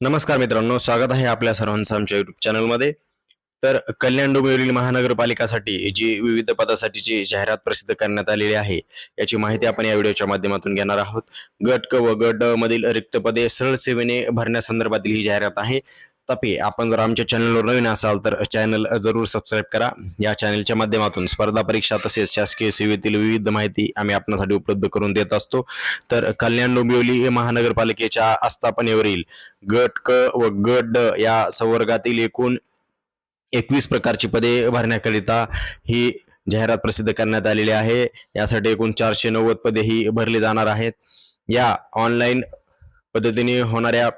नमस्कार मित्रांनो स्वागत आहे आपल्या सर्वांचं आमच्या युट्यूब चॅनलमध्ये तर कल्याण डोंबिवली महानगरपालिकासाठी जी विविध पदासाठीची जाहिरात प्रसिद्ध करण्यात आलेली आहे याची माहिती आपण या व्हिडिओच्या माध्यमातून घेणार आहोत. गट क व गट मधील रिक्त पदे सरळ सेवेने भरण्यासंदर्भातील ही जाहिरात आहे. तपे आपण जर आमच्या चॅनलवर नवीन असाल तर चॅनल जरूर सबस्क्राईब करा. या चॅनलच्या माध्यमातून स्पर्धा परीक्षा तसेच शासकीय सेवेतील विविध माहिती आम्ही आपणासाठी उपलब्ध करून देत असतो. तर कल्याण डोंबिवली महानगरपालिकेच्या आस्थापनेवरील गट क व गट ड या संवर्गातील एकूण एकवीस प्रकारची पदे भरण्याकरिता ही जाहिरात प्रसिद्ध करण्यात आलेली आहे. यासाठी एकूण चारशे नव्वद पदे ही भरली जाणार आहेत. या ऑनलाईन पद्धतीने होणाऱ्या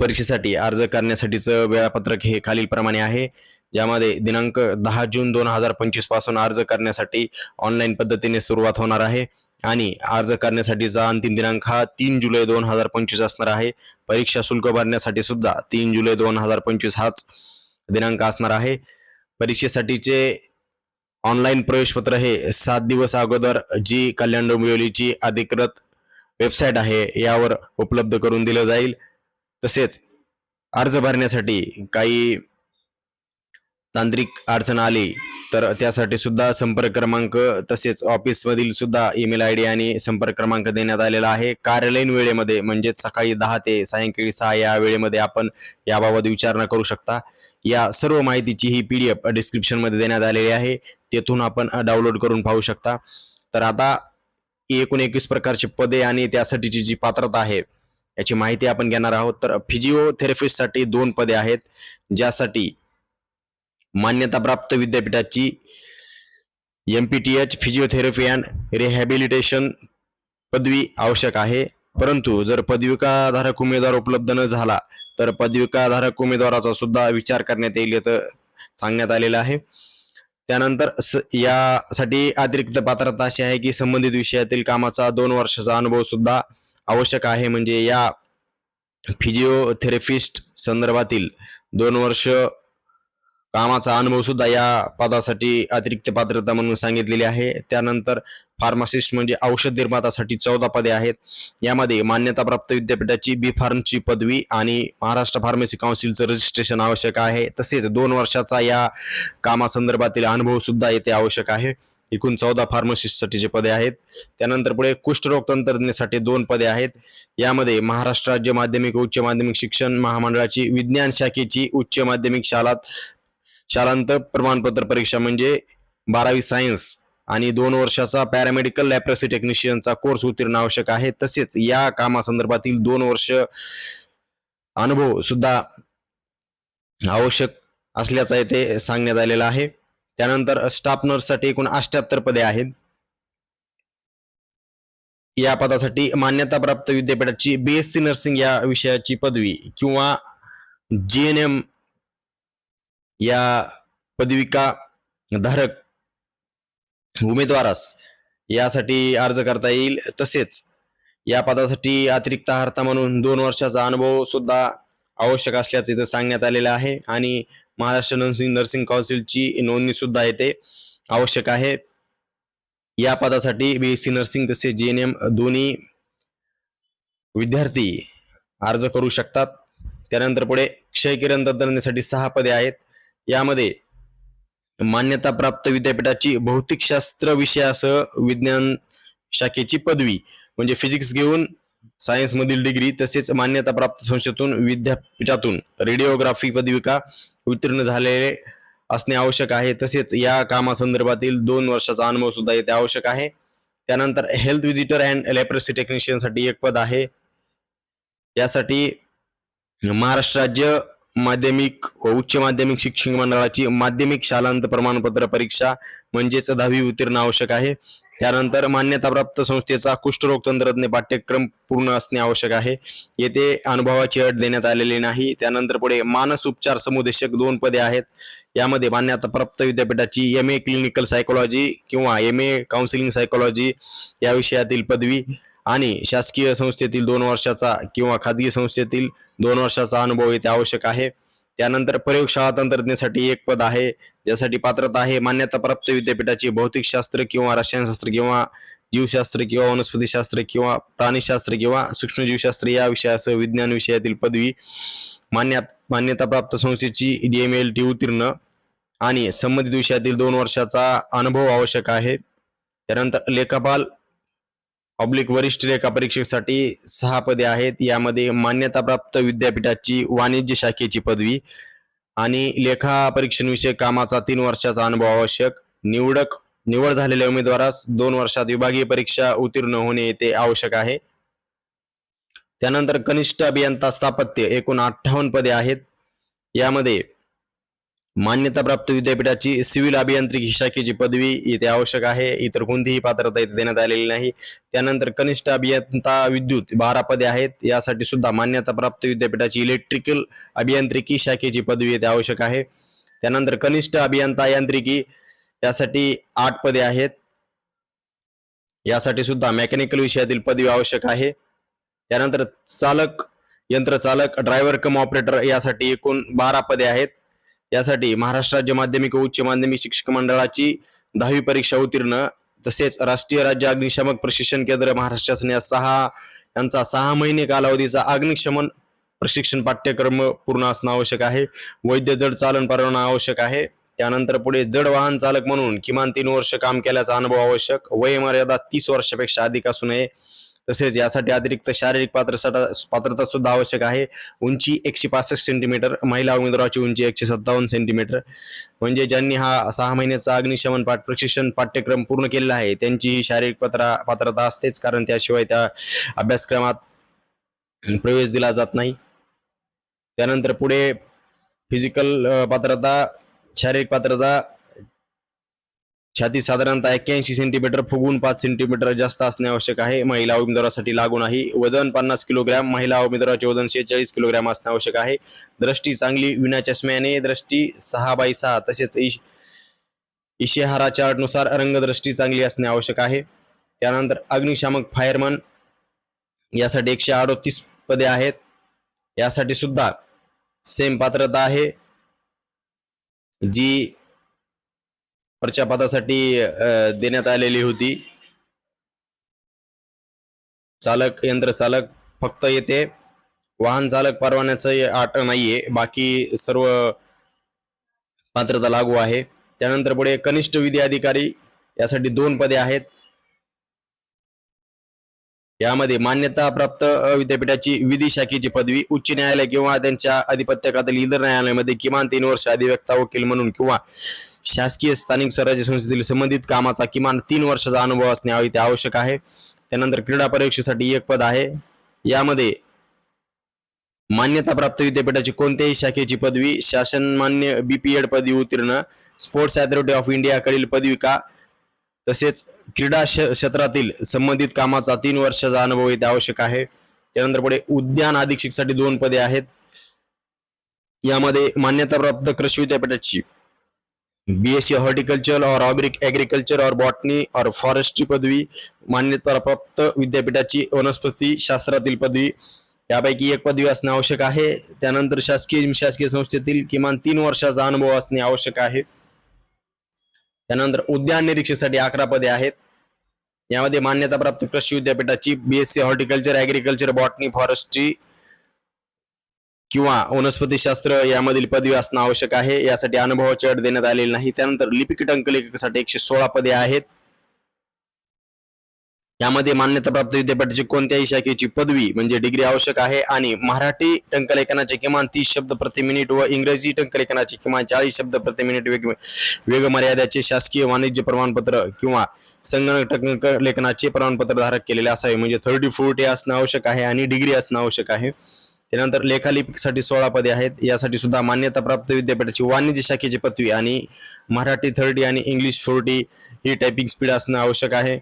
परीक्षेसाठी अर्ज करण्यासाठीचं वेळापत्रक हे खालीलप्रमाणे आहे. ज्यामध्ये दिनांक दहा जून दोन हजार पंचवीसपासून अर्ज करण्यासाठी ऑनलाईन पद्धतीने सुरुवात होणार आहे. आणि अर्ज करण्यासाठीचा अंतिम दिनांक हा तीन जुलै दोन हजार पंचवीस असणार आहे. परीक्षा शुल्क भरण्यासाठी सुद्धा तीन जुलै दोन हजार पंचवीस हाच दिनांक असणार आहे. परीक्षेसाठीचे ऑनलाईन प्रवेशपत्र हे सात दिवस अगोदर जी कल्याण डोंबिवलीची अधिकृत वेबसाईट आहे यावर उपलब्ध करून दिलं जाईल. तसेच अर्ज भरण्यासाठी काही तांत्रिक अडचण आली तर त्यासाठी सुद्धा संपर्क क्रमांक तसेच ऑफिसमधील सुद्धा ईमेल आय डी आणि संपर्क क्रमांक देण्यात आलेला आहे. कार्यालयीन वेळेमध्ये म्हणजेच सकाळी दहा ते सायंकाळी सहा या वेळेमध्ये आपण याबाबत विचारणा करू शकता. या सर्व माहितीची ही पी डी एफ डिस्क्रिप्शनमध्ये देण्यात आलेली आहे. तेथून आपण डाउनलोड करून पाहू शकता. तर आता एकूण एकवीस प्रकारची पदे आणि त्यासाठीची जी पात्रता आहे याची माहिती आपण घेणार आहोत. तर फिजिओथेरपिस्टसाठी दोन पदे आहेत ज्यासाठी मान्यताप्राप्त विद्यापीठाची M P T H physiotherapy and rehabilitation पदवी आवश्यक आहे. परंतु जर पदविकाधारक उमेदवार उपलब्ध न झाला तर पदविकाधारक उमेदवाराचा सुद्धा विचार करण्यात येईल तर सांगण्यात आलेलं आहे. त्यानंतर स- यासाठी अतिरिक्त पात्रता अशी आहे की संबंधित विषयातील कामाचा दोन वर्षाचा अनुभव सुद्धा आवश्यक आहे म्हणजे या फिजिओथेरपिस्ट संदर्भातील दोन वर्ष कामाचा अनुभव सुद्धा या पदासाठी अतिरिक्त पात्रता म्हणून सांगितलेली आहे. त्यानंतर फार्मासिस्ट म्हणजे औषध निर्मातासाठी चौदा पदे आहेत. यामध्ये मान्यताप्राप्त विद्यापीठाची बी फार्मची पदवी आणि महाराष्ट्र फार्मसी काउन्सिलचं रजिस्ट्रेशन आवश्यक आहे. तसेच दोन वर्षाचा या कामासंदर्भातील अनुभव सुद्धा येथे आवश्यक आहे. एकूण चौदा फार्मसिस्टसाठीचे पदे आहेत त्यानंतर पुढे कुष्ठरोग तंत्रज्ञसाठी दोन पदे आहेत. यामध्ये महाराष्ट्र राज्य माध्यमिक उच्च माध्यमिक शिक्षण महामंडळाची विज्ञान शाखेची उच्च माध्यमिक शाळात शालांत प्रमाणपत्र परीक्षा म्हणजे बारावी सायन्स आणि दोन वर्षाचा पॅरामेडिकल लॅप्रेसी टेक्निशियनचा कोर्स उत्तीर्ण आवश्यक आहे. तसेच या कामासंदर्भातील दोन वर्ष अनुभव सुद्धा आवश्यक असल्याचा येथे सांगण्यात आलेला आहे. त्यानंतर स्टाफ नर्ससाठी एकूण अष्ट्याहत्तर पदे आहेत. या पदासाठी मान्यताप्राप्त विद्यापीठाची बीएससी नर्सिंग या विषयाची पदवी किंवा जी एन एम या पदविका धारक उमेदवारास यासाठी अर्ज करता येईल. तसेच या पदासाठी अतिरिक्त अर्था म्हणून दोन वर्षाचा अनुभव सुद्धा आवश्यक असल्याचे इथं सांगण्यात आलेलं आहे. आणि महाराष्ट्र नर्सिंग नर्सिंग काउन्सिलची नोंदणी सुद्धा येथे आवश्यक आहे. या पदासाठी बीएससी नर्सिंग तसे जी एन एम दोन्ही विद्यार्थी अर्ज करू शकतात. त्यानंतर पुढे क्षयकिरण तंत्रज्ञासाठी सहा पदे आहेत. यामध्ये मान्यताप्राप्त विद्यापीठाची भौतिकशास्त्र विषयासह विज्ञान शाखेची पदवी म्हणजे फिजिक्स घेऊन सायन्स मधील डिग्री तसेच मान्यताप्राप्त संस्थेतून विद्यापीठातून रेडिओग्राफी पदविका उत्तीर्ण झालेले असणे आवश्यक आहे. तसेच या कामासंदर्भातील दोन वर्षाचा अनुभव सुद्धा येथे आवश्यक आहे. त्यानंतर हेल्थ विजिटर अँड लेप्रसी टेक्निशियनसाठी एक पद आहे. यासाठी महाराष्ट्र राज्य माध्यमिक व उच्च माध्यमिक शिक्षण मंडळाची माध्यमिक शालांत प्रमाणपत्र परीक्षा म्हणजेच दहावी उत्तीर्ण आवश्यक आहे. त्यानंतर मान्यताप्राप्त संस्थेचा कुष्ठरोग तंत्रज्ञ पाठ्यक्रम पूर्ण असणे आवश्यक आहे. येथे अनुभवाची अट देण्यात आलेली नाही. त्यानंतर पुढे मानस उपचार समुदेशक दोन पदे आहेत. यामध्ये मान्यताप्राप्त विद्यापीठाची एम ए क्लिनिकल सायकोलॉजी किंवा एम ए काउन्सिलिंग सायकोलॉजी या विषयातील पदवी आणि शासकीय संस्थेतील दोन वर्षाचा किंवा खाजगी संस्थेतील दोन वर्षाचा अनुभव येथे आवश्यक आहे. त्यानंतर प्रयोगशाळा तंत्रज्ञासाठी एक पद आहे ज्यासाठी पात्रता आहे. मान्यताप्राप्त विद्यापीठाची भौतिकशास्त्र किंवा रसायनशास्त्र किंवा जीवशास्त्र किंवा वनस्पतीशास्त्र किंवा प्राणीशास्त्र किंवा सूक्ष्मजीवशास्त्र या विषयासह विज्ञान विषयातील पदवी मान्य मान्यताप्राप्त संस्थेची डी एम एल टी उत्तीर्ण आणि संबंधित विषयातील दोन वर्षाचा अनुभव आवश्यक आहे. त्यानंतर लेखापाल ऑब्लिक वरिष्ठ लेखा परीक्षेसाठी सहा पदे आहेत. यामध्ये मान्यताप्राप्त विद्यापीठाची वाणिज्य शाखेची पदवी आणि लेखा परीक्षण विषय कामाचा तीन वर्षाचा अनुभव आवश्यक. निवडक निवड झालेल्या उमेदवारास दोन वर्षात विभागीय परीक्षा उत्तीर्ण होणे येते आवश्यक आहे. त्यानंतर कनिष्ठ अभियंता स्थापत्य एकूण अठ्ठावन्न पदे आहेत. यामध्ये मान्यताप्राप्त विद्यापीठाची सिव्हिल अभियांत्रिकी शाखेची पदवी येथे आवश्यक आहे. इतर कोणतीही पात्रता इथे देण्यात आलेली नाही. त्यानंतर कनिष्ठ अभियंता विद्युत बारा पदे आहेत. यासाठी सुद्धा मान्यताप्राप्त विद्यापीठाची इलेक्ट्रिकल अभियांत्रिकी शाखेची पदवी येथे आवश्यक आहे. त्यानंतर कनिष्ठ अभियंता यांत्रिकी यासाठी आठ पदे आहेत. यासाठी सुद्धा मेकॅनिकल विषयातील पदवी आवश्यक आहे. त्यानंतर चालक यंत्रचालक ड्रायव्हर कम ऑपरेटर यासाठी एकूण बारा पदे आहेत. यासाठी महाराष्ट्र राज्य माध्यमिक व उच्च माध्यमिक शिक्षक मंडळाची दहावी परीक्षा उत्तीर्ण तसेच राष्ट्रीय राज्य अग्निशामक प्रशिक्षण केंद्र महाराष्ट्र या सहा यांचा सहा महिने कालावधीचा अग्निशमन प्रशिक्षण पाठ्यक्रम पूर्ण असणं आवश्यक आहे. वैद्य जड चालन परवाना आवश्यक आहे. त्यानंतर पुढे जड वाहन चालक म्हणून किमान तीन वर्ष काम केल्याचा अनुभव आवश्यक. वयमर्यादा तीस वर्षापेक्षा अधिक असू नये. तसेच यासाठी अतिरिक्त शारीरिक पात्रता पात्रता सुद्धा आवश्यक आहे. उंची एकशे पासष्ट सेंटीमीटर महिला उमेदवाराची उंची एकशे सत्तावन्न सेंटीमीटर म्हणजे ज्यांनी हा सहा महिन्याचा अग्निशमन पाठ प्रशिक्षण पाठ्यक्रम पूर्ण केलेला आहे त्यांची ही शारीरिक पात्रा पात्रता असतेच कारण त्याशिवाय त्या अभ्यासक्रमात प्रवेश दिला जात नाही. त्यानंतर पुढे फिजिकल पात्रता शारीरिक पात्रता छाती साधारणतः एक्क्याऐंशी सेंटीमीटर फुगून पाच सेंटीमीटर जास्त असणे आवश्यक आहे. महिला उमेदवारासाठी लागू नाही वजन पन्नास किलोग्रॅम महिला उमेदवाराचे वजन शेहेचाळीस किलोग्रॅम असणे आवश्यक आहे. दृष्टी चांगली विना चष्म्याने दृष्टी सहा बाय सहा तसेच इश इशेहारा चार्टनुसार रंगदृष्टी चांगली असणे आवश्यक आहे. त्यानंतर अग्निशामक फायरमन यासाठी एकशे अडोतीस पदे आहेत. यासाठी सुद्धा सेम पात्रता आहे. जी प्रचापदासाठी पदासाठी देण्यात आलेली होती. चालक यंत्र चालक फक्त येते. वाहन चालक परवान्याचं आट नाहीये. बाकी सर्व पात्रता लागू आहे. त्यानंतर पुढे कनिष्ठ विधी अधिकारी यासाठी दोन पदे आहेत. यामध्ये मान्यता प्राप्त विद्यापीठाची विधी शाखेची पदवी उच्च न्यायालय किंवा त्यांच्या अधिपत्याखालील इतर न्यायालयामध्ये किमान तीन वर्ष अधिवक्ता वकील म्हणून किंवा शासकीय स्थानिक स्वराज्य संस्थेतील संबंधित कामाचा किमान तीन वर्षाचा अनुभव असणे आव- इथे आवश्यक आहे. त्यानंतर क्रीडा परीक्षेसाठी एक पद आहे. यामध्ये मान्यताप्राप्त विद्यापीठाची कोणत्याही शाखेची पदवी शासन मान्य बीपीएड पदवी उत्तीर्ण स्पोर्ट्स अथॉरिटी ऑफ इंडियाकडील पदविका तसेच क्रीडा क्षेत्रातील संबंधित कामाचा तीन वर्षाचा अनुभव येथे आवश्यक आहे. त्यानंतर पुढे उद्यान अधीक्षकसाठी दोन पदे आहेत. यामध्ये मान्यताप्राप्त कृषी विद्यापीठाची बीएससी हॉर्टिकल्चर और ऑग्रिक ऍग्रिकल्चर और बॉटनी और फॉरेस्ट्री पदवी मान्यताप्राप्त विद्यापीठाची वनस्पती शास्त्रातील पदवी यापैकी एक पदवी असणे आवश्यक आहे. त्यानंतर शासकीय शासकीय संस्थेतील किमान तीन वर्षाचा अनुभव असणे आवश्यक आहे. त्यानंतर उद्यान निरीक्षकसाठी अकरा पदे आहेत. यामध्ये मान्यताप्राप्त कृषी विद्यापीठाची BSc horticulture agriculture botany forestry किंवा वनस्पतीशास्त्र यामधील पदवी असणं आवश्यक आहे. यासाठी अनुभवाची अट देण्यात आलेली नाही. त्यानंतर लिपिक टंकलेखकासाठी एकशे सोळा पदे आहेत. यामध्ये मान्यताप्राप्त विद्यापीठाची कोणत्याही शाखेची पदवी म्हणजे डिग्री आवश्यक आहे आणि मराठी टंकलेखनाचे किमान तीस शब्द प्रति मिनिट व इंग्रजी टंकलेखनाचे किमान चाळीस शब्द प्रति मिनिट वेग वेग शासकीय वाणिज्य प्रमाणपत्र किंवा संगणक टंकलेखनाचे प्रमाणपत्र धारक केलेले असावे. म्हणजे थर्टी फोर्टी असणं आवश्यक आहे आणि डिग्री असणं आवश्यक आहे. त्यानंतर लेखालिपिकसाठी सोळा पदे आहेत. यासाठी सुद्धा मान्यताप्राप्त विद्यापीठाची वाणिज्य शाखेची पदवी आणि मराठी थर्टी आणि इंग्लिश फोर्टी ही टायपिंग स्पीड असणं आवश्यक आहे.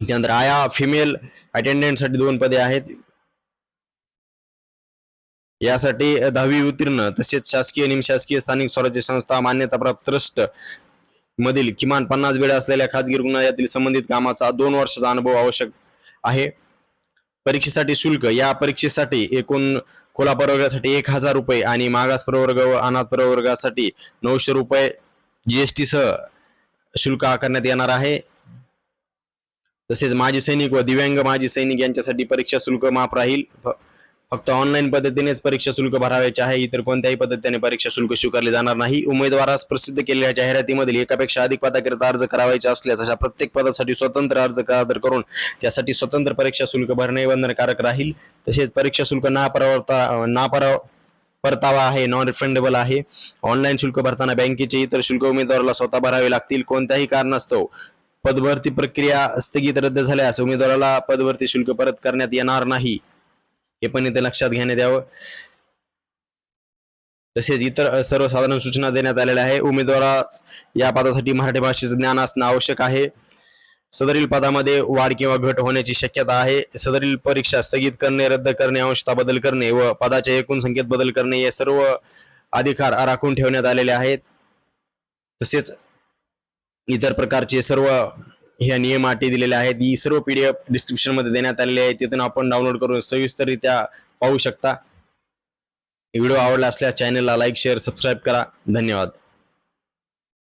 त्यानंतर आया फिमेल अटेंडंटसाठी दोन पदे आहेत. यासाठी दहावी उत्तीर्ण तसेच शासकीय निमशासकीय स्थानिक स्वराज्य संस्था मान्यताप्राप्त ट्रस्ट मधील किमान पन्नास बेड असलेल्या खाजगी रुग्णालयातील संबंधित कामाचा दोन वर्षाचा अनुभव आवश्यक आहे. परीक्षेसाठी शुल्क या परीक्षेसाठी एकूण खोला प्रवर्गासाठी एक हजार रुपये आणि मागास प्रवर्ग व अनाथ प्रवर्गासाठी नऊशे रुपये जीएसटी सह शुल्क आकारण्यात येणार आहे. तसेच माजी सैनिक व दिव्यांग माजी सैनिक यांच्यासाठी परीक्षा शुल्क माफ राहील. फक्त ऑनलाईन पद्धतीनेच परीक्षा शुल्क भरावायचे आहे इतर कोणत्याही पद्धतीने परीक्षा शुल्क स्वीकारले जाणार नाही. उमेदवारास प्रसिद्ध केलेल्या जाहिरातीमधील एकापेक्षा अधिक पदाकरिता अर्ज करावायचे असल्यास अशा प्रत्येक पदासाठी स्वतंत्र अर्ज सादर करून त्यासाठी स्वतंत्र परीक्षा शुल्क भरणे बंधनकारक राहील. तसेच परीक्षा शुल्क ना परवता ना परव परतावा आहे नॉन रिफंडेबल आहे. ऑनलाईन शुल्क भरताना बँकेचे इतर शुल्क उमेदवाराला स्वतः भरावे लागतील कोणत्याही कारणास्तव. पदभरती प्रक्रिया स्थगित रद्द झाल्यास उमेदवाराला पदभरती शुल्क परत करण्यात येणार नाही. हे पण इथे लक्षात घेण्यात यावं. तसेच इतर सर्वसाधारण सूचना देण्यात आलेल्या आहे. उमेदवारा या पदासाठी मराठी भाषेचं ज्ञान असणं आवश्यक आहे. सदरील पदामध्ये वाढ किंवा घट होण्याची शक्यता आहे. सदरील परीक्षा स्थगित करणे रद्द करणे अंशता बदल करणे व पदाच्या एकूण संख्येत बदल करणे हे सर्व अधिकार राखून ठेवण्यात आलेले आहेत. तसेच इतर प्रकारचे सर्व ह्या नियम अटी दिलेल्या आहेत. ही सर्व पी डी डिस्क्रिप्शनमध्ये देण्यात आलेली आहे. तिथून आपण डाउनलोड करून सविस्तररित्या पाहू शकता. व्हिडिओ आवडला असल्यास चॅनलला लाईक शेअर सबस्क्राईब करा. धन्यवाद.